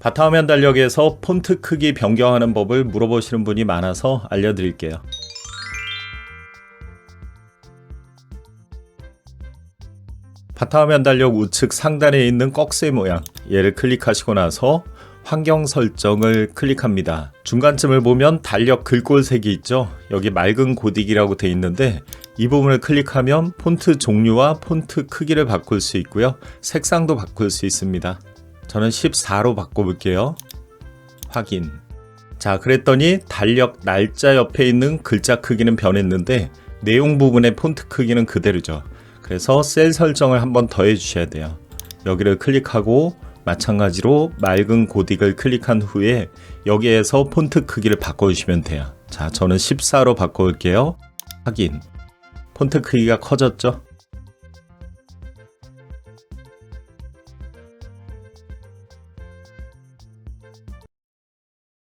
바탕화면 달력에서 폰트 크기 변경하는 법을 물어보시는 분이 많아서 알려드릴게요. 바탕화면 달력 우측 상단에 있는 꺽쇠 모양 얘를 클릭하시고 나서 환경 설정을 클릭합니다. 중간쯤을 보면 달력 글꼴색이 있죠. 여기 맑은 고딕이라고 돼 있는데 이 부분을 클릭하면 폰트 종류와 폰트 크기를 바꿀 수 있고요. 색상도 바꿀 수 있습니다. 저는 14로 바꿔볼게요. 확인. 자, 그랬더니 달력 날짜 옆에 있는 글자 크기는 변했는데 내용 부분의 폰트 크기는 그대로죠. 그래서 셀 설정을 한번 더 해주셔야 돼요. 여기를 클릭하고 마찬가지로 맑은 고딕을 클릭한 후에 여기에서 폰트 크기를 바꿔주시면 돼요. 자, 저는 14로 바꿔올게요. 확인. 폰트 크기가 커졌죠?